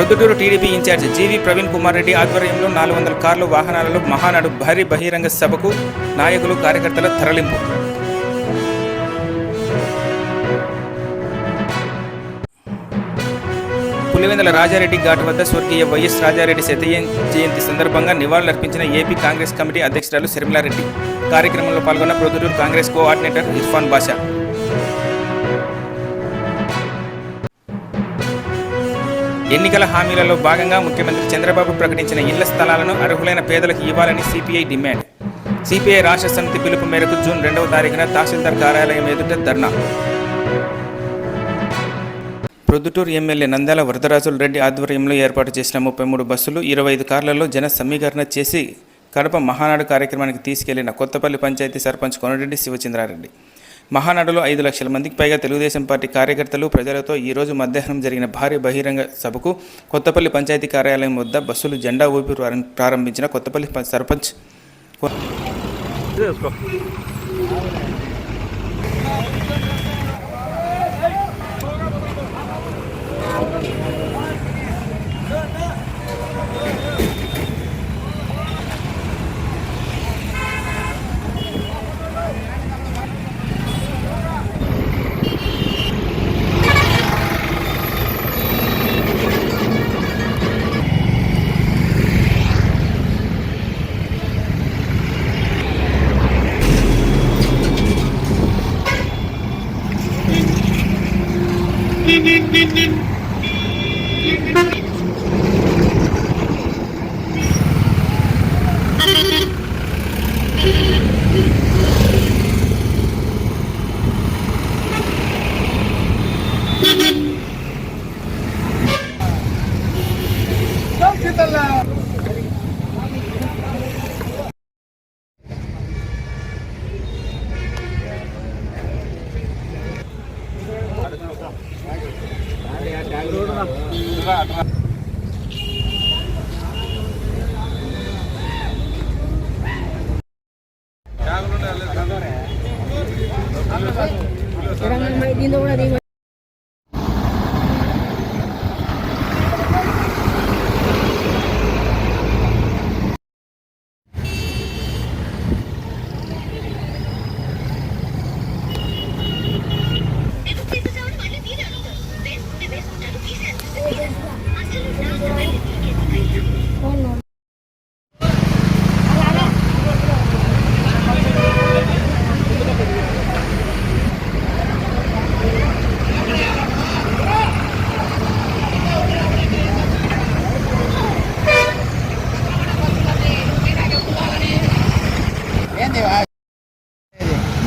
Proddatur TDP incharge G V Praveen Kumar Reddy ఆధ్వర్యంలో నాలుగు వందల కార్లు వాహనాలలో మహానాడు భారీ బహిరంగ సభకు నాయకులు కార్యకర్తల తరలింపు. పులివెందుల రాజారెడ్డి ఘాట్ వద్ద స్వర్గీయ వైఎస్ రాజారెడ్డి శతయ జయంతి సందర్భంగా నివాళులర్పించిన ఏపీ కాంగ్రెస్ కమిటీ అధ్యక్షురాలు శర్మిలారెడ్డి. కార్యక్రమంలో పాల్గొన్న ప్రొద్దుటూరు కాంగ్రెస్ కోఆర్డినేటర్ ఇర్ఫాన్ బాషా. ఎన్నికల హామీలలో భాగంగా ముఖ్యమంత్రి చంద్రబాబు ప్రకటించిన ఇళ్ళ స్థలాలను అర్హులైన పేదలకు ఇవ్వాలని సిపిఐ డిమాండ్. సిపిఐ రాష్ట్ర సమితి పిలుపు మేరకు జూన్ రెండవ తారీఖున తహసీల్దార్ కార్యాలయం ఎదుట ధర్నా. ప్రొద్దుటూరు ఎమ్మెల్యే నంద్యాల వరదరాజుల రెడ్డి ఆధ్వర్యంలో ఏర్పాటు చేసిన ముప్పై మూడు బస్సులు ఇరవై ఐదు కార్లలో జన సమీకరణ చేసి కడప మహానాడు కార్యక్రమానికి తీసుకెళ్ళిన కొత్తపల్లి పంచాయతీ సర్పంచ్ కొనరెడ్డి శివచంద్రారెడ్డి. మహానాడులో ఐదు లక్షల మందికి పైగా తెలుగుదేశం పార్టీ కార్యకర్తలు ప్రజలతో ఈరోజు మధ్యాహ్నం జరిగిన భారీ బహిరంగ సభకు కొత్తపల్లి పంచాయతీ కార్యాలయం వద్ద బస్సులు జెండా ఊపి ప్రారంభించిన కొత్తపల్లి సర్పంచ్.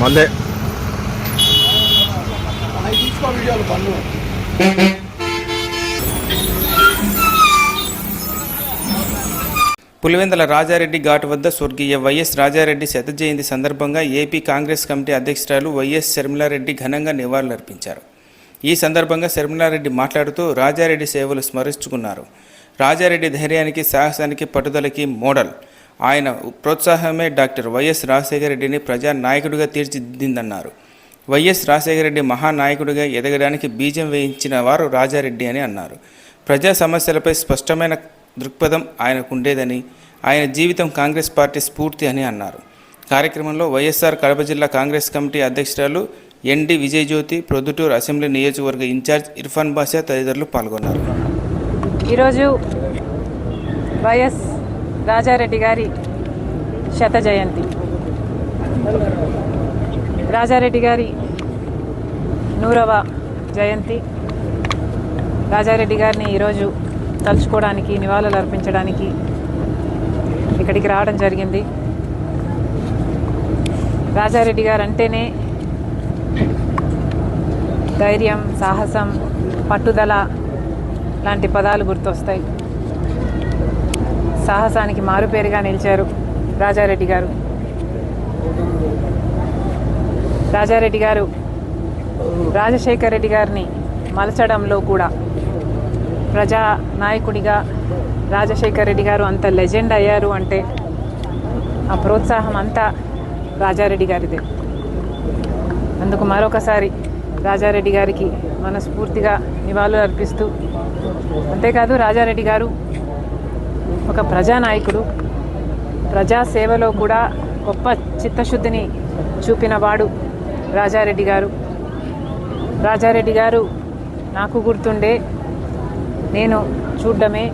మళ్ళీ. పులివెందల రాజారెడ్డి ఘాట్ వద్ద స్వర్గీయ వైఎస్ రాజారెడ్డి శత జయంతి సందర్భంగా ఏపీ కాంగ్రెస్ కమిటీ అధ్యక్షురాలు వైఎస్ శర్మిలారెడ్డి ఘనంగా నివాళులర్పించారు. ఈ సందర్భంగా శర్మిలారెడ్డి మాట్లాడుతూ రాజారెడ్డి సేవలు స్మరించుకున్నారు. రాజారెడ్డి ధైర్యానికి సాహసానికి పట్టుదలకి మోడల్. ఆయన ప్రోత్సాహమే డాక్టర్ వైఎస్ రాజశేఖర రెడ్డిని ప్రజా నాయకుడిగా తీర్చిదిద్దిందన్నారు. వైఎస్ రాజశేఖర రెడ్డి మహానాయకుడిగా ఎదగడానికి బీజం వేయించిన వారు రాజారెడ్డి అని అన్నారు. ప్రజా సమస్యలపై స్పష్టమైన దృక్పథం ఆయనకుండేదని ఆయన జీవితం కాంగ్రెస్ పార్టీ స్ఫూర్తి అని అన్నారు. కార్యక్రమంలో వైఎస్ఆర్ కడప జిల్లా కాంగ్రెస్ కమిటీ అధ్యక్షురాలు N D Vijayajyothi Proddatur assembly నియోజకవర్గ ఇన్ఛార్జ్ ఇర్ఫాన్ బాషా తదితరులు పాల్గొన్నారు. ఈరోజు వైఎస్ రాజారెడ్డి గారి శత జయంతి. రాజారెడ్డి గారి నూరవ జయంతి. రాజారెడ్డి గారిని ఈరోజు తలుచుకోవడానికి నివాళులు అర్పించడానికి ఇక్కడికి రావడం జరిగింది. రాజారెడ్డి గారు అంటేనే ధైర్యం సాహసం పట్టుదల లాంటి పదాలు గుర్తొస్తాయి. సాహసానికి మారుపేరుగా నిలిచారు రాజారెడ్డి గారు. రాజారెడ్డి గారు రాజశేఖర రెడ్డి గారిని మలచడంలో కూడా ప్రజా నాయకుడిగా రాజశేఖర రెడ్డి గారు అంత లెజెండ్ అయ్యారు అంటే ఆ ప్రోత్సాహం అంతా రాజారెడ్డి గారిదే. అందుకు మరొకసారి రాజారెడ్డి గారికి మనస్ఫూర్తిగా నివాళులు అర్పిస్తూ అంతేకాదు రాజారెడ్డి గారు ఒక ప్రజానాయకుడు. ప్రజాసేవలో కూడా గొప్ప చిత్తశుద్ధిని చూపినవాడు రాజారెడ్డి గారు. రాజారెడ్డి గారు నాకు గుర్తుండే నేను చూడడమే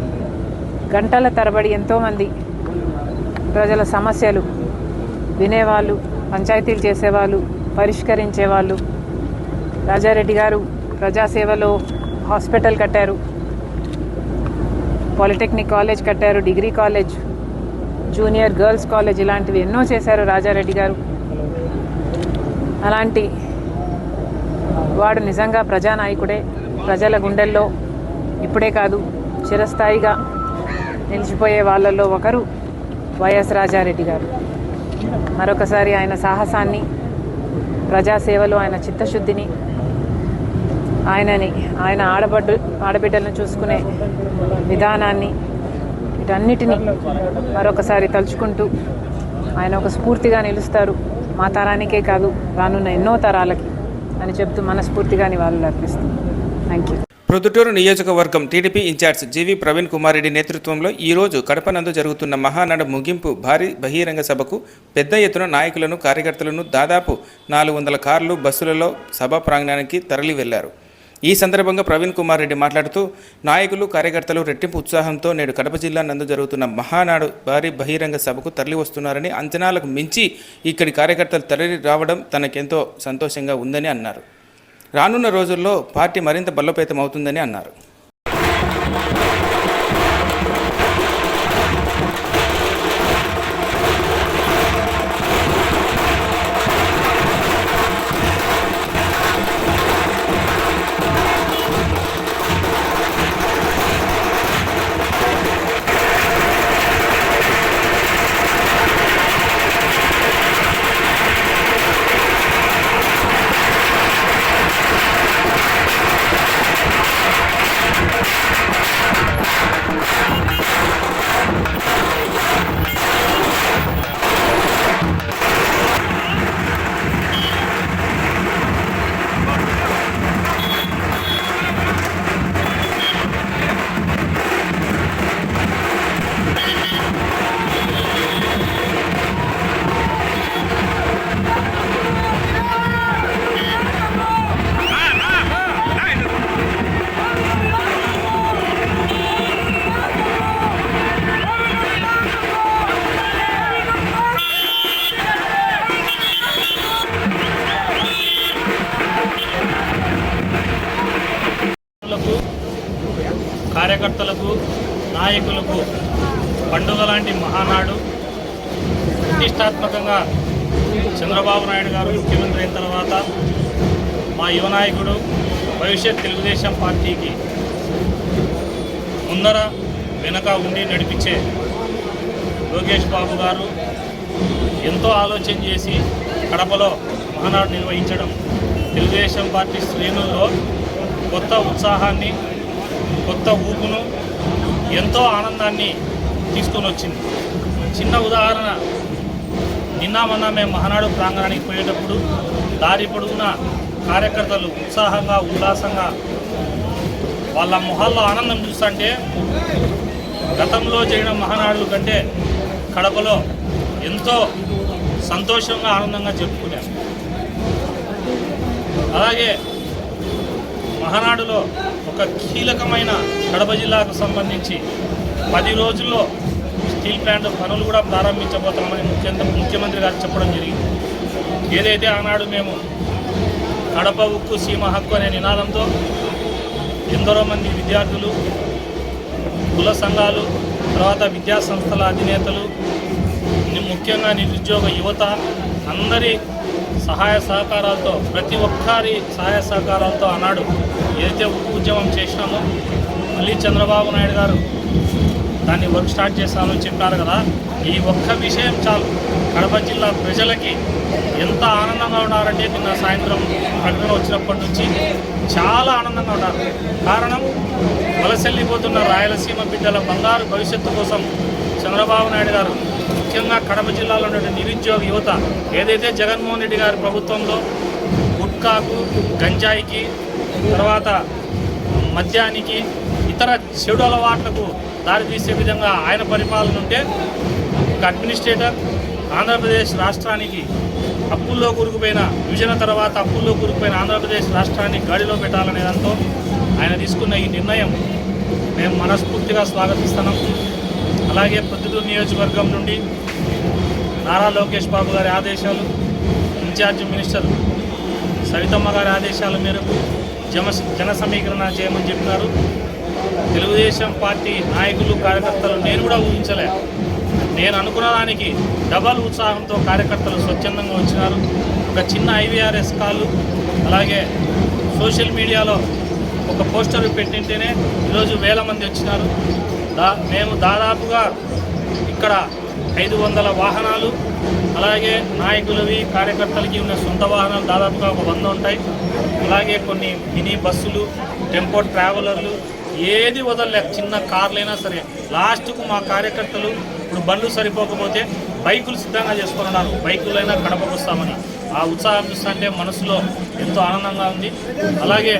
గంటల తరబడి ఎంతోమంది ప్రజల సమస్యలు వినేవాళ్ళు పంచాయతీలు చేసేవాళ్ళు పరిష్కరించేవాళ్ళు. రాజారెడ్డి గారు ప్రజాసేవలో హాస్పిటల్ కట్టారు. పాలిటెక్నిక్ కాలేజ్ కట్టారు degree college junior girls college ఇలాంటివి ఎన్నో చేశారు రాజారెడ్డి గారు. అలాంటి వాడు నిజంగా ప్రజానాయకుడే ప్రజల గుండెల్లో ఇప్పుడే కాదు చిరస్థాయిగా నిలిచిపోయే వాళ్ళల్లో ఒకరు వైఎస్ రాజారెడ్డి గారు. మరొకసారి ఆయన సాహసాన్ని ప్రజాసేవలో ఆయన చిత్తశుద్ధిని ఆయనని ఆయన ఆడబడ్డు ఆడబిడ్డలను చూసుకునే విధానాన్ని వీటన్నిటినీ మరొకసారి తలుచుకుంటూ ఆయన ఒక స్ఫూర్తిగా నిలుస్తారు. మా తరానికే కాదు రానున్న ఎన్నో తరాలకి అని చెప్తూ మనస్ఫూర్తిగా నివాళులు అర్పిస్తుంది థ్యాంక్ యూ ప్రొద్దుటూరు నియోజకవర్గం TDP incharge G V Praveen Kumar Reddy నేతృత్వంలో ఈరోజు కడపనందు జరుగుతున్న మహానాడు ముగింపు భారీ బహిరంగ సభకు పెద్ద ఎత్తున నాయకులను కార్యకర్తలను దాదాపు నాలుగు వందల కార్లు బస్సులలో సభా ప్రాంగణానికి తరలి వెళ్ళారు ఈ సందర్భంగా ప్రవీణ్ కుమార్ రెడ్డి మాట్లాడుతూ నాయకులు కార్యకర్తలు రెట్టింపు ఉత్సాహంతో నేడు కడప జిల్లా నందు జరుగుతున్న మహానాడు భారీ బహిరంగ సభకు తరలి వస్తున్నారని అంచనాలకు మించి ఇక్కడి కార్యకర్తలు తరలి రావడం తనకెంతో సంతోషంగా ఉందని అన్నారు. రానున్న రోజుల్లో పార్టీ మరింత బలోపేతం అవుతుందని అన్నారు. కార్యకర్తలకు నాయకులకు పండుగ లాంటి మహానాడు. ప్రతిష్టాత్మకంగా చంద్రబాబు నాయుడు గారు ముఖ్యమంత్రి అయిన తర్వాత మా యువ నాయకుడు భవిష్యత్ తెలుగుదేశం పార్టీకి ముందర వెనక ఉండి నడిపించే లోకేష్ బాబు గారు ఎంతో ఆలోచన చేసి కడపలో మహానాడు నిర్వహించడం తెలుగుదేశం పార్టీ శ్రేణుల్లో కొత్త ఉత్సాహాన్ని కొత్త ఊపును ఎంతో ఆనందాన్ని తీసుకొని వచ్చింది. చిన్న ఉదాహరణ నిన్న మొన్న మేము మహానాడు ప్రాంగణానికి పోయేటప్పుడు దారి పొడుగున కార్యకర్తలు ఉత్సాహంగా ఉల్లాసంగా వాళ్ళ మొహాల్లో ఆనందం చూస్తుంటే గతంలో జరిగిన మహానాడుల కంటే కడపలో ఎంతో సంతోషంగా ఆనందంగా జరుపుకున్నాం. అలాగే మహానాడులో ఒక కీలకమైన కడప జిల్లాకు సంబంధించి పది రోజుల్లో స్టీల్ ప్లాంట్ పనులు కూడా ప్రారంభించబోతామని ముఖ్యంగా ముఖ్యమంత్రి గారు చెప్పడం జరిగింది. ఏదైతే ఆనాడు మేము కడప ఉక్కు సీమ హక్కు అనే నినాదంతో ఎందరో మంది విద్యార్థులు కుల సంఘాలు తర్వాత విద్యా సంస్థల అధినేతలు ముఖ్యంగా నిరుద్యోగ యువత అందరి సహాయ సహకారాలతో ప్రతి ఒక్కరి సహాయ సహకారాలతో ఆనాడు ఏదైతే ఉద్యమం చేసినామో మళ్ళీ చంద్రబాబు నాయుడు గారు దాన్ని వర్క్ స్టార్ట్ చేస్తామని చెప్పారు కదా ఈ ఒక్క విషయం చాలు. కడప జిల్లా ప్రజలకి ఎంత ఆనందంగా ఉన్నారంటే నిన్న సాయంత్రం ప్రకటన వచ్చినప్పటి నుంచి చాలా ఆనందంగా ఉన్నారు. కారణం వలసెల్లిపోతున్న రాయలసీమ బిడ్డల బంగారు భవిష్యత్తు కోసం చంద్రబాబు నాయుడు గారు ముఖ్యంగా కడప జిల్లాలో ఉన్న నిరుద్యోగ యువత ఏదైతే జగన్మోహన్ రెడ్డి గారి ప్రభుత్వంలో గుట్కాకు గంజాయికి తర్వాత మద్యానికి ఇతర చెడు అలవాట్లకు దారితీసే విధంగా ఆయన పరిపాలన ఉంటే ఒక అడ్మినిస్ట్రేటర్ ఆంధ్రప్రదేశ్ రాష్ట్రానికి అప్పుల్లో కూరుకుపోయిన విభజన తర్వాత అప్పుల్లో కూరుకుపోయిన ఆంధ్రప్రదేశ్ రాష్ట్రాన్ని గాడిలో పెట్టాలనే దాంతో ఆయన తీసుకున్న ఈ నిర్ణయం మేము మనస్ఫూర్తిగా స్వాగతిస్తున్నాం. అలాగే ప్రొద్దుటూరు నియోజకవర్గం నుండి నారా లోకేష్ బాబు గారి ఆదేశాలు ఇన్ఛార్జ్ మినిస్టర్ సవితమ్మ గారి ఆదేశాల మేరకు జమ జన సమీకరణ చేయమని చెప్పినారు. తెలుగుదేశం పార్టీ నాయకులు కార్యకర్తలు నేను కూడా ఊహించలే. నేను అనుకున్న దానికి డబల్ ఉత్సాహంతో కార్యకర్తలు స్వచ్ఛందంగా వచ్చినారు. ఒక చిన్న ఐవీఆర్ఎస్ కాల్ అలాగే సోషల్ మీడియాలో ఒక పోస్టర్ పెట్టింటేనే ఈరోజు వేల మంది వచ్చినారు. దా మేము దాదాపుగా ఇక్కడ ఐదు వందల వాహనాలు అలాగే నాయకులవి కార్యకర్తలకి ఉన్న సొంత వాహనాలు దాదాపుగా ఒక వంద ఉంటాయి. అలాగే కొన్ని మినీ బస్సులు టెంపో ట్రావెలర్లు ఏది వదలలేక చిన్న కార్లైనా సరే లాస్ట్కు మా కార్యకర్తలు ఇప్పుడు బండ్లు సరిపోకపోతే బైకులు సిద్ధంగా చేసుకున్నారు. బైకులైనా కడపకు వస్తామని ఆ ఉత్సాహం చూస్తుంటే మనసులో ఎంతో ఆనందంగా ఉంది. అలాగే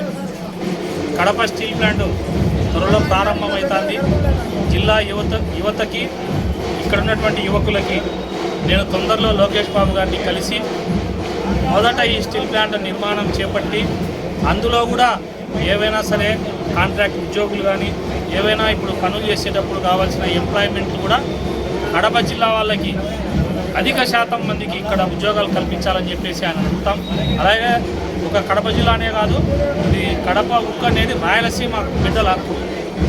కడప స్టీల్ ప్లాంట్ త్వరలో ప్రారంభమవుతుంది. జిల్లా యువత యువతకి ఇక్కడ ఉన్నటువంటి యువకులకి నేను తొందరలో లోకేష్ బాబు గారిని కలిసి మొదట ఈ స్టీల్ ప్లాంట్ నిర్మాణం చేపట్టి అందులో కూడా ఏవైనా సరే కాంట్రాక్ట్ ఉద్యోగులు కానీ ఏవైనా ఇప్పుడు పనులు చేసేటప్పుడు కావాల్సిన ఎంప్లాయ్మెంట్లు కూడా కడప జిల్లా వాళ్ళకి అధిక శాతం మందికి ఇక్కడ ఉద్యోగాలు కల్పించాలని చెప్పేసి ఆయన అడుగుతాం అలాగే ఒక కడప జిల్లానే కాదు ఇది కడప ఉక్కు అనేది రాయలసీమ బిడ్డల హక్కు.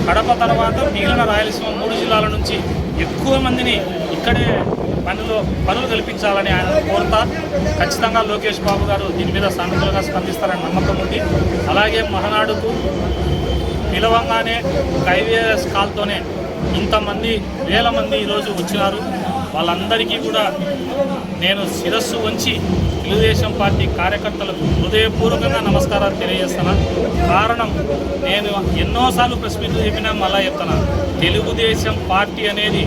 కడప తర్వాత మిగిలిన రాయలసీమ మూడు జిల్లాల నుంచి ఎక్కువ మందిని ఇక్కడే పనులు పనులు కల్పించాలని ఆయన కోరుతా. ఖచ్చితంగా లోకేష్ బాబు గారు దీని మీద సానుకూలంగా స్పందిస్తారని నమ్మకం ఉంది. అలాగే మహనాడుకు పిలవంగానే ఒక ఐవీఎస్ కాల్తోనే ఇంతమంది వేల మంది ఈరోజు వచ్చినారు. వాళ్ళందరికీ కూడా నేను శిరస్సు వంచి తెలుగుదేశం పార్టీ కార్యకర్తలకు హృదయపూర్వకంగా నమస్కారాలు తెలియజేస్తున్నాను కారణం నేను ఎన్నోసార్లు ప్రెస్ మీట్లు చెప్పినా మళ్ళా చెప్తున్నాను తెలుగుదేశం పార్టీ అనేది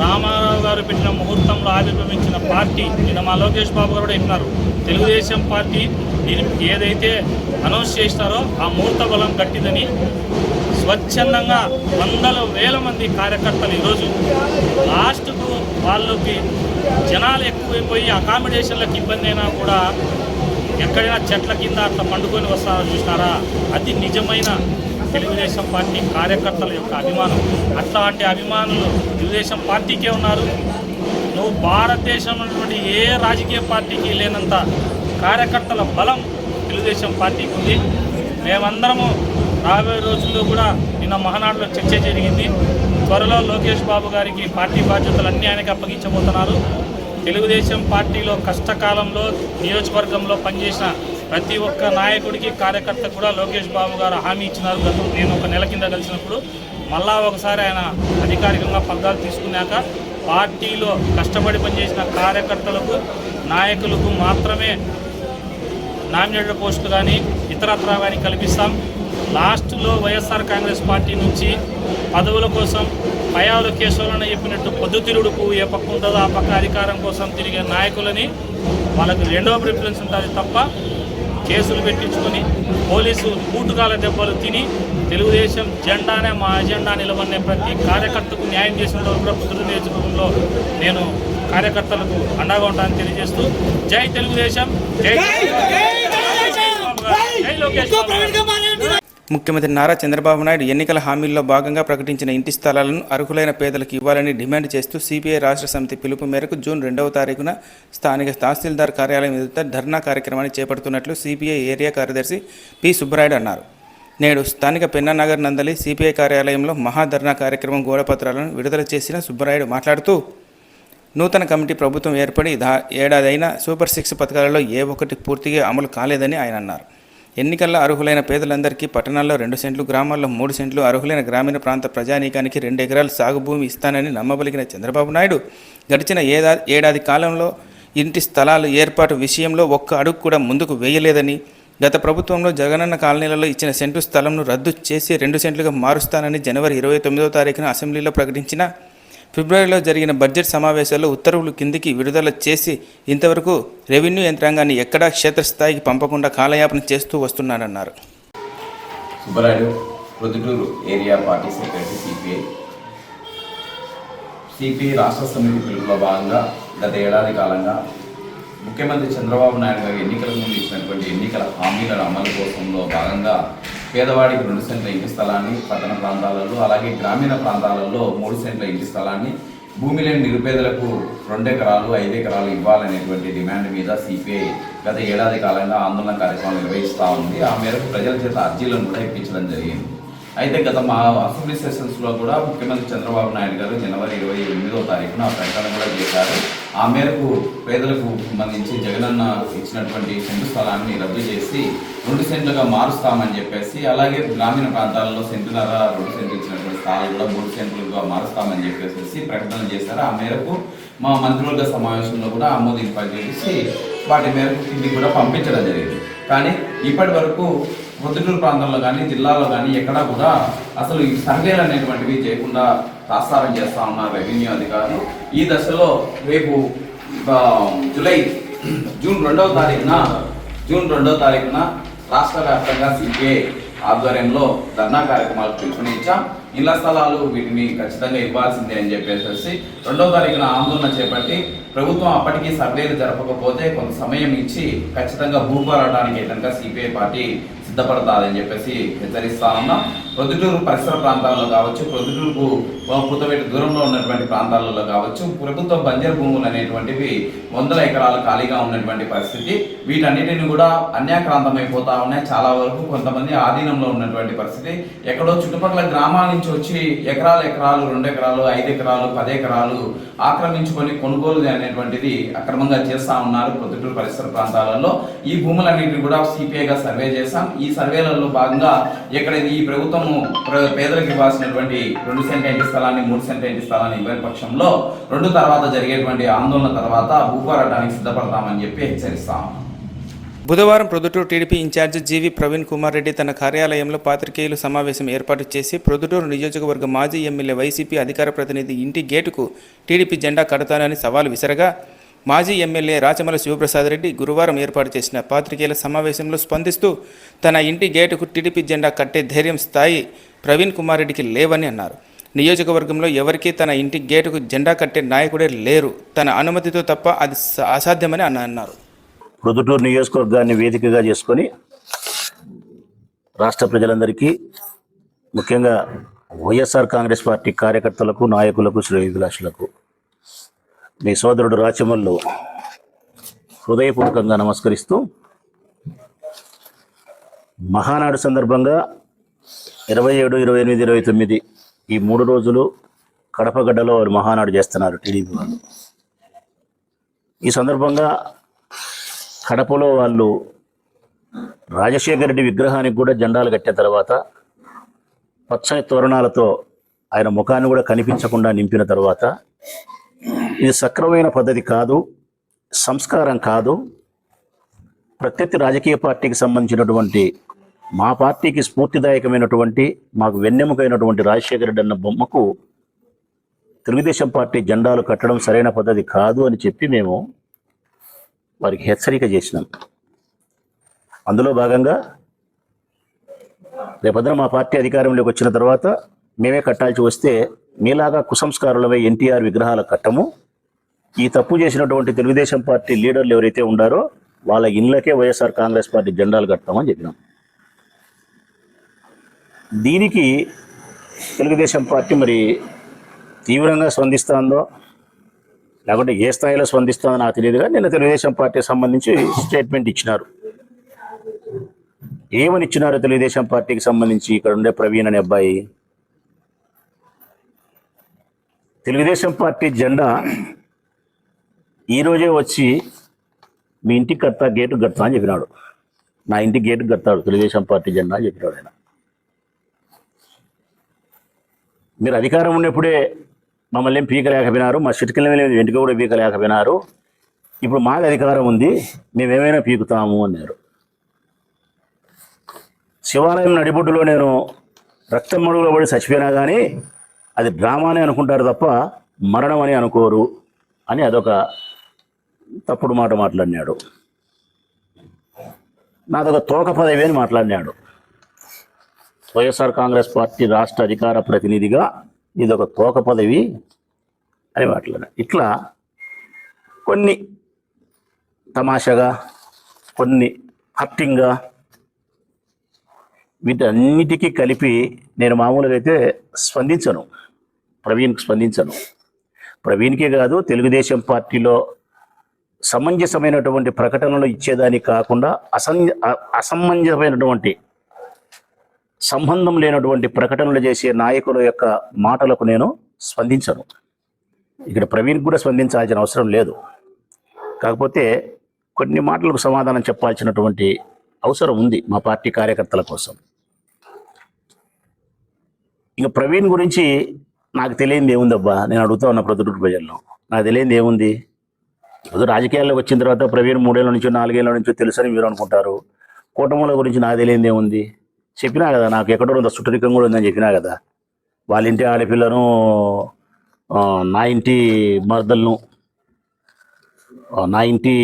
రామారావు గారు పెట్టిన ముహూర్తంలో ఆవిర్భవించిన పార్టీ నిన్న మా లోకేష్ బాబు గారు కూడా చెప్పినారు. తెలుగుదేశం పార్టీ దీని ఏదైతే అనౌన్స్ చేస్తారో ఆ ముహూర్త బలం గట్టిదని స్వచ్ఛందంగా వందల వేల మంది కార్యకర్తలు ఈరోజు లాస్ట్కు వాళ్ళకి జనాలు ఎక్కువైపోయి అకామిడేషన్లకు ఇబ్బంది అయినా కూడా ఎక్కడైనా చెట్ల కింద అట్లా పండుకొని వస్తారో చూసినారా? అది నిజమైన తెలుగుదేశం పార్టీ కార్యకర్తల యొక్క అభిమానం. అట్లాంటి అభిమానులు తెలుగుదేశం పార్టీకే ఉన్నారు. నువ్వు భారతదేశంలోని ఏ రాజకీయ పార్టీకి లేనంత కార్యకర్తల బలం తెలుగుదేశం పార్టీకి ఉంది. మేమందరము రాబోయే రోజుల్లో కూడా నిన్న మహానాడులో చర్చ జరిగింది. త్వరలో లోకేష్ బాబు గారికి పార్టీ బాధ్యతలు అన్ని ఆయనకి అప్పగించబోతున్నారు. తెలుగుదేశం పార్టీలో కష్టకాలంలో నియోజకవర్గంలో పనిచేసిన ప్రతి ఒక్క నాయకుడికి కార్యకర్త కూడా లోకేష్ బాబు గారు హామీ ఇచ్చినారు గత నేను ఒక నెల కింద కలిసినప్పుడు. మళ్ళా ఒకసారి ఆయన అధికారికంగా పగ్గాలు తీసుకున్నాక పార్టీలో కష్టపడి పనిచేసిన కార్యకర్తలకు నాయకులకు మాత్రమే నామినేటెడ్ పోస్టులు కానీ ఇతరత్రా కానీ కల్పిస్తాం. లాస్ట్లో వైఎస్ఆర్ కాంగ్రెస్ పార్టీ నుంచి పదవుల కోసం పయాలు కేశవులను చెప్పినట్టు పొద్దుతిరుడుకు ఏ పక్క ఉంటుందో ఆ పక్క అధికారం కోసం తిరిగే నాయకులని వాళ్ళకు రెండవ ప్రిఫరెన్స్ ఉంటుంది తప్ప కేసులు పెట్టించుకొని పోలీసు కూటుకాల దెబ్బలు తిని తెలుగుదేశం జెండానే మా అజెండా నిలబడిన ప్రతి కార్యకర్తకు న్యాయం చేసిన కూడా పుత్రుడు నియోజకవర్గంలో నేను కార్యకర్తలకు అండగా ఉంటానని తెలియజేస్తూ జై తెలుగుదేశం జై జై లోకేష్. ముఖ్యమంత్రి నారా చంద్రబాబు నాయుడు ఎన్నికల హామీల్లో భాగంగా ప్రకటించిన ఇంటి స్థలాలను అర్హులైన పేదలకు ఇవ్వాలని డిమాండ్ చేస్తూ సిపిఐ రాష్ట్ర సమితి పిలుపు మేరకు జూన్ రెండవ తారీఖున స్థానిక తహసీల్దార్ కార్యాలయం ఎదుట ధర్నా కార్యక్రమాన్ని చేపడుతున్నట్లు సిపిఐ ఏరియా కార్యదర్శి పి. సుబ్బరాయుడు అన్నారు. నేడు స్థానిక పెన్నానగర్ నందలి సిపిఐ కార్యాలయంలో మహాధర్నా కార్యక్రమం గోడపత్రాలను విడుదల చేసిన సుబ్బరాయుడు మాట్లాడుతూ నూతన కమిటీ ప్రభుత్వం ఏర్పడి దా ఏడాదైనా సూపర్ సిక్స్ పథకాలలో ఏ ఒక్కటి పూర్తిగా అమలు కాలేదని ఆయన అన్నారు. ఎన్నికల్లో అర్హులైన పేదలందరికీ పట్టణాల్లో రెండు సెంట్లు గ్రామాల్లో మూడు సెంట్లు అర్హులైన గ్రామీణ ప్రాంత ప్రజానీకానికి రెండు ఎకరాల సాగు భూమి ఇస్తానని నమ్మబలిగిన చంద్రబాబు నాయుడు గడిచిన ఏదా ఏడాది కాలంలో ఇంటి స్థలాలు ఏర్పాటు విషయంలో ఒక్క అడుగు కూడా ముందుకు వేయలేదని గత ప్రభుత్వంలో జగనన్న కాలనీలలో ఇచ్చిన సెంటు స్థలంను రద్దు చేసి రెండు సెంట్లుగా మారుస్తానని జనవరి ఇరవై తొమ్మిదవ తారీఖున అసెంబ్లీలో ప్రకటించిన ఫిబ్రవరిలో జరిగిన బడ్జెట్ సమావేశాల్లో ఉత్తర్వులు కిందికి విడుదల చేసి ఇంతవరకు రెవెన్యూ యంత్రాంగాన్ని ఎక్కడా క్షేత్రస్థాయికి పంపకుండా కాలయాపన చేస్తూ వస్తున్నారన్నారు. Subbarayudu Proddatur area party secretary CPI. CPI రాష్ట్ర సమితి పిలుపులో భాగంగా గత ఏడాది కాలంగా ముఖ్యమంత్రి చంద్రబాబు నాయుడు గారు ఎన్నికల ముందు ఇచ్చినటువంటి ఎన్నికల హామీల అమలు కోసంలో భాగంగా పేదవాడికి రెండు సెంట్ల ఇంటి స్థలాన్ని పట్టణ ప్రాంతాలలో అలాగే గ్రామీణ ప్రాంతాలలో మూడు సెంట్ల ఇంటి స్థలాన్ని భూమి లేని నిరుపేదలకు రెండు ఎకరాలు ఐదు ఎకరాలు ఇవ్వాలనేటువంటి డిమాండ్ మీద సిపిఐ గత ఏడాది కాలంగా ఆందోళన కార్యక్రమం నిర్వహిస్తూ ఉంది. ఆ మేరకు ప్రజల చేత అర్జీలను కూడా ఇప్పించడం జరిగింది. అయితే గత మా అసెంబ్లీ సెషన్స్లో కూడా ముఖ్యమంత్రి చంద్రబాబు నాయుడు గారు జనవరి ఇరవై ఎనిమిదవ తారీఖున ప్రకటన కూడా చేశారు. ఆ మేరకు పేదలకు సంబంధించి జగనన్న ఇచ్చినటువంటి సెంటు స్థలాన్ని రద్దు చేసి రెండు సెంట్లుగా మారుస్తామని చెప్పేసి అలాగే గ్రామీణ ప్రాంతాలలో సెంటున్నర రెండు సెంట్లు ఇచ్చినటువంటి స్థలాలు కూడా మూడు సెంట్లుగా మారుస్తామని చెప్పేసి ప్రకటన చేశారు. ఆ మేరకు మా మంత్రివర్గ సమావేశంలో కూడా ఆమోదింపజేసి వాటి మేరకు ఇది కూడా పంపించడం జరిగింది. కానీ ఇప్పటి వరకు పొద్దుటూరు ప్రాంతంలో కానీ జిల్లాలో కానీ ఎక్కడా కూడా అసలు ఈ సర్వేలు అనేటువంటివి చేయకుండా తాత్సారం చేస్తా ఉన్నారు రెవెన్యూ అధికారులు. ఈ దశలో రేపు జూలై జూన్ రెండవ తారీఖున జూన్ రెండవ తారీఖున రాష్ట్ర వ్యాప్తంగా సిపిఐ ఆధ్వర్యంలో ధర్నా కార్యక్రమాలకు పిలుపునిచ్చాం. ఇళ్ళ స్థలాలు వీటిని ఖచ్చితంగా ఇవ్వాల్సిందే అని చెప్పేసి రెండవ తారీఖున ఆందోళన చేపట్టి ప్రభుత్వం అప్పటికీ సర్వేలు జరపకపోతే కొంత సమయం ఇచ్చి ఖచ్చితంగా భూపోరాటానికి ఏదంగా సిపిఐ పార్టీ సిద్ధపడతారని చెప్పేసి హెచ్చరిస్తా ఉన్నాం. ప్రొద్దుటూరు పరిసర ప్రాంతాల్లో కావచ్చు ప్రొద్దుటూరుకు పుతవేటి దూరంలో ఉన్నటువంటి ప్రాంతాలలో కావచ్చు ప్రభుత్వ బంజర్ భూములు అనేటువంటివి వందల ఎకరాలు ఖాళీగా ఉన్నటువంటి పరిస్థితి. వీటన్నిటిని కూడా అన్యాక్రాంతమైపోతా ఉన్నాయి. చాలా వరకు కొంతమంది ఆధీనంలో ఉన్నటువంటి పరిస్థితి. ఎక్కడో చుట్టుపక్కల గ్రామాల నుంచి వచ్చి ఎకరాలు ఎకరాలు రెండు ఎకరాలు ఐదు ఎకరాలు పది ఎకరాలు ఆక్రమించుకొని కొనుగోలు అనేటువంటిది అక్రమంగా చేస్తా ఉన్నారు పొద్దుటూరు పరిసర ప్రాంతాలలో. ఈ భూములన్నింటినీ కూడా సిపిఐగా సర్వే చేశాం. ఈ సర్వేలలో భాగంగా ఎక్కడ ఈ ప్రభుత్వము పేదలకు ఇవ్వాల్సినటువంటి రెండు సెంట్ స్థలాన్ని మూడు సెంట్ ఇంటి స్థలాన్ని ఇవ్వని పక్షంలో రెండు తర్వాత జరిగేటువంటి ఆందోళన తర్వాత భూపోరాటానికి సిద్ధపడతామని చెప్పి హెచ్చరిస్తాం. బుధవారం Proddatur TDP incharge G V Praveen Kumar Reddy తన కార్యాలయంలో పాత్రికేయులు సమావేశం ఏర్పాటు చేసి ప్రొద్దుటూరు నియోజకవర్గ మాజీ ఎమ్మెల్యే వైసీపీ అధికార ప్రతినిధి ఇంటి గేటుకు టీడీపీ జెండా కడతానని సవాలు విసరగా మాజీ ఎమ్మెల్యే రాచమల శివప్రసాద్ రెడ్డి గురువారం ఏర్పాటు చేసిన పాత్రికేయుల సమావేశంలో స్పందిస్తూ తన ఇంటి గేటుకు టీడీపీ జెండా కట్టే ధైర్యం స్థాయి ప్రవీణ్ కుమార్ రెడ్డికి లేవని అన్నారు. నియోజకవర్గంలో ఎవరికీ తన ఇంటి గేటుకు జెండా కట్టే నాయకుడే లేరు. తన అనుమతితో తప్ప అది అసాధ్యమని అన్న అన్నారు. ప్రొద్దుటూరు నియోజకవర్గాన్ని వేదికగా చేసుకొని రాష్ట్ర ప్రజలందరికీ ముఖ్యంగా వైఎస్ఆర్ కాంగ్రెస్ పార్టీ కార్యకర్తలకు నాయకులకు శ్రేయోభిలాషులకు మీ సోదరుడు రాచమల్లు హృదయపూర్వకంగా నమస్కరిస్తూ మహానాడు సందర్భంగా ఇరవై ఏడు ఇరవై ఎనిమిది ఇరవై తొమ్మిది ఈ మూడు రోజులు కడపగడ్డలో వారు మహానాడు చేస్తున్నారు టీడీపీ వాళ్ళు. ఈ సందర్భంగా కడపలో వాళ్ళు రాజశేఖర రెడ్డి విగ్రహానికి కూడా జెండాలు కట్టిన తర్వాత పచ్చని తోరణాలతో ఆయన ముఖాన్ని కూడా కనిపించకుండా నింపిన తర్వాత ఇది సక్రమైన పద్ధతి కాదు సంస్కారం కాదు. ప్రత్యర్థి రాజకీయ పార్టీకి సంబంధించినటువంటి మా పార్టీకి స్ఫూర్తిదాయకమైనటువంటి మాకు వెన్నెముకైనటువంటి రాజశేఖర రెడ్డి అన్న బొమ్మకు తెలుగుదేశం పార్టీ జెండాలు కట్టడం సరైన పద్ధతి కాదు అని చెప్పి మేము వారికి హెచ్చరిక చేసినాం. అందులో భాగంగా రేపొద్దున మా పార్టీ అధికారంలోకి వచ్చిన తర్వాత మేమే కట్టాల్సి వస్తే మీలాగా కుసంస్కారులమై ఎన్టీఆర్ విగ్రహాల కట్టము. ఈ తప్పు చేసినటువంటి తెలుగుదేశం పార్టీ లీడర్లు ఎవరైతే ఉండారో వాళ్ళ ఇళ్ళకే వైఎస్ఆర్ కాంగ్రెస్ పార్టీ జెండాలు కడతామని చెప్పినాం. దీనికి తెలుగుదేశం పార్టీ మరి తీవ్రంగా స్పందిస్తుందో లేకుంటే ఏ స్థాయిలో స్పందిస్తుందో నాకు తెలియదు కానీ నిన్న తెలుగుదేశం పార్టీకి సంబంధించి స్టేట్మెంట్ ఇచ్చినారు. ఏమని ఇచ్చినారు తెలుగుదేశం పార్టీకి సంబంధించి ఇక్కడ ఉండే ప్రవీణ్ అనే అబ్బాయి? తెలుగుదేశం పార్టీ జెండా ఈరోజే వచ్చి మీ ఇంటికి కడతా గేటు కడతా అని చెప్పినాడు. నా ఇంటికి గేటు కడతాడు తెలుగుదేశం పార్టీ జెండా అని చెప్పినాడు ఆయన. మీరు అధికారం ఉన్నప్పుడే మమ్మల్ని ఏం పీకలేకపోయినారు మా చిటికల వెంటక కూడా పీకలేకపోయినారు. ఇప్పుడు మాకు అధికారం ఉంది మేమేమైనా పీకుతాము అన్నారు. శివాలయం నడిబొడ్డులో నేను రక్తం మడుగులో పడి చచ్చిపోయినా కానీ అది డ్రామానే అనుకుంటారు తప్ప మరణం అని అనుకోరు అని అదొక తప్పుడు మాట మాట్లాడినాడు. నాదొక తోక పదవి అని మాట్లాడినాడు. వైఎస్ఆర్ కాంగ్రెస్ పార్టీ రాష్ట్ర అధికార ప్రతినిధిగా ఇది ఒక తోక పదవి అని మాట్లాడారు. ఇట్లా కొన్ని తమాషాగా కొన్ని హర్టింగ్గా వీటన్నిటికీ కలిపి నేను మామూలుగా అయితే స్పందించను. ప్రవీణ్కి స్పందించను. ప్రవీణ్కే కాదు తెలుగుదేశం పార్టీలో సమంజసమైనటువంటి ప్రకటనలు ఇచ్చేదానికి కాకుండా అసం అ- అసమంజసమైనటువంటి సంబంధం లేనటువంటి ప్రకటనలు చేసే నాయకుల యొక్క మాటలకు నేను స్పందించను. ఇక్కడ ప్రవీణ్ కూడా స్పందించాల్సిన అవసరం లేదు. కాకపోతే కొన్ని మాటలకు సమాధానం చెప్పాల్సినటువంటి అవసరం ఉంది మా పార్టీ కార్యకర్తల కోసం. ఇక ప్రవీణ్ గురించి నాకు తెలియంది ఏముందబ్బా? నేను అడుగుతా ఉన్న ప్రొద్దుటూరు ప్రజల్లో. నాకు తెలియంది ఏముంది? ఇప్పుడు రాజకీయాల్లోకి వచ్చిన తర్వాత ప్రవీణ్ మూడేళ్ళ నుంచో నాలుగేళ్ళ నుంచో తెలుసని మీరు అనుకుంటారు. కూటముల గురించి నాకు తెలియంది ఏముంది? చెప్పినా కదా నాకు ఎక్కడో ఉందో సుట్టరికం కూడా ఉందని చెప్పినా కదా. వాళ్ళ ఇంటి ఆడపిల్లను నా ఇంటి మరదలను నా ఇంటి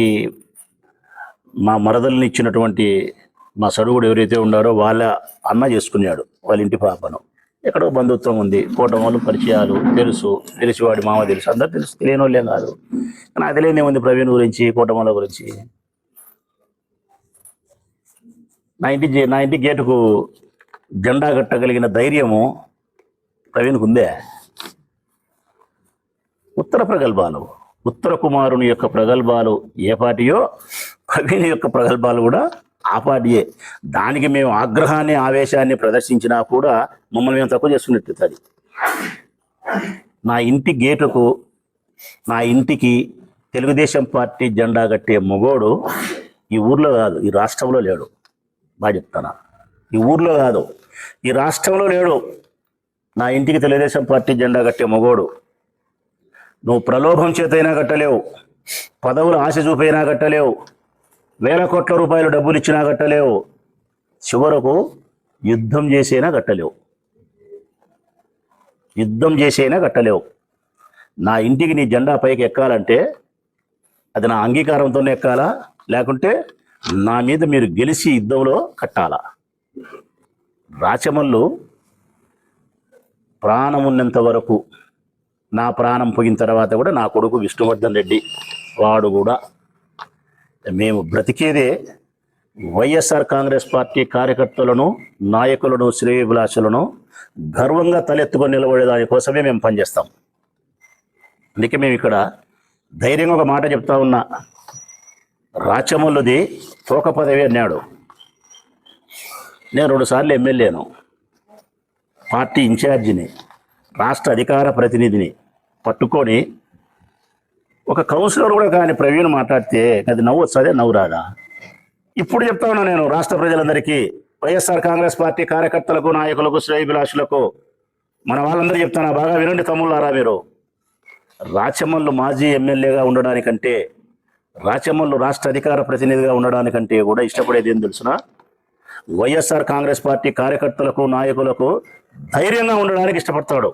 మా మరదల్ని ఇచ్చినటువంటి మా సడుగుడు ఎవరైతే ఉన్నారో వాళ్ళ అన్న చేసుకున్నాడు వాళ్ళ ఇంటి పాపను. ఎక్కడో బంధుత్వం ఉంది కూటములు పరిచయాలు తెలుసు తెలిసి వాడి మామ తెలుసు అందరు తెలుసు తెలియని వాళ్ళే కాదు నాకు తెలియనే ఉంది ప్రవీణ్ గురించి కూటముల గురించి? నా ఇంటి జే- నా ఇంటి గేటుకు జెండా కట్టగలిగిన ధైర్యము ప్రవీణ్కు ఉందే. ఉత్తర ప్రగల్భాలు ఉత్తర కుమారుని యొక్క ప్రగల్భాలు ఏ పార్టీయో ప్రవీణ్ యొక్క ప్రగల్భాలు కూడా ఆ పార్టీయే. దానికి మేము ఆగ్రహాన్ని ఆవేశాన్ని ప్రదర్శించినా కూడా మమ్మల్ని మేము తక్కువ చేసుకున్నట్టు అది. నా ఇంటి గేటుకు నా ఇంటికి తెలుగుదేశం పార్టీ జెండా కట్టే మొగోడు ఈ ఊర్లో కాదు ఈ రాష్ట్రంలో లేడు. బాగా చెప్తానా? ఈ ఊర్లో కాదు. ఈ రాష్ట్రంలో లేడు. నా ఇంటికి తెలుగుదేశం పార్టీ జెండా కట్టే మగోడు. నువ్వు ప్రలోభం చేతైనా కట్టలేవు. పదవులు ఆశ చూపైనా కట్టలేవు. వేల కోట్ల రూపాయలు డబ్బులు ఇచ్చినా కట్టలేవు. చివరకు యుద్ధం చేసైనా కట్టలేవు. యుద్ధం చేసైనా కట్టలేవు. నా ఇంటికి నీ జెండా పైకి ఎక్కాలంటే అది నా అంగీకారంతోనే ఎక్కాలా? లేకుంటే నా మీద మీరు గెలిచి యుద్ధంలో కట్టాలా? రాచమల్లు ప్రాణం ఉన్నంత వరకు నా ప్రాణం పోయిన తర్వాత కూడా నా కొడుకు విష్ణువర్ధన్ రెడ్డి వాడు కూడా మేము బ్రతికేదే వైఎస్ఆర్ కాంగ్రెస్ పార్టీ కార్యకర్తలను నాయకులను శ్రేయభిలాషులను గర్వంగా తలెత్తుకొని నిలబడే దానికోసమే మేము పనిచేస్తాం. అందుకే మేము ఇక్కడ ధైర్యంగా ఒక మాట చెప్తా ఉన్నా. రాచమల్లుది తోక పదవి అన్నాడు. నేను రెండుసార్లు ఎమ్మెల్యేను. పార్టీ ఇన్ఛార్జిని రాష్ట్ర అధికార ప్రతినిధిని పట్టుకొని ఒక కౌన్సిలర్ కూడా కానీ ప్రవీణ్ మాట్లాడితే అది నవ్వు వస్తుందే నవ్వు రాదా ఇప్పుడు చెప్తా ఉన్నా నేను రాష్ట్ర ప్రజలందరికీ వైఎస్ఆర్ కాంగ్రెస్ పార్టీ కార్యకర్తలకు నాయకులకు శ్రేయభిలాషులకు మన వాళ్ళందరూ చెప్తాను? బాగా వినండి తమ్ముళ్ళారా మీరు. రాచమల్లు మాజీ ఎమ్మెల్యేగా ఉండడానికంటే రాచమల్లు రాష్ట్ర అధికార ప్రతినిధిగా ఉండడానికంటే కూడా ఇష్టపడేది ఏం తెలుసునా? వైఎస్ఆర్ కాంగ్రెస్ పార్టీ కార్యకర్తలకు నాయకులకు ధైర్యంగా ఉండడానికి ఇష్టపడతాడు.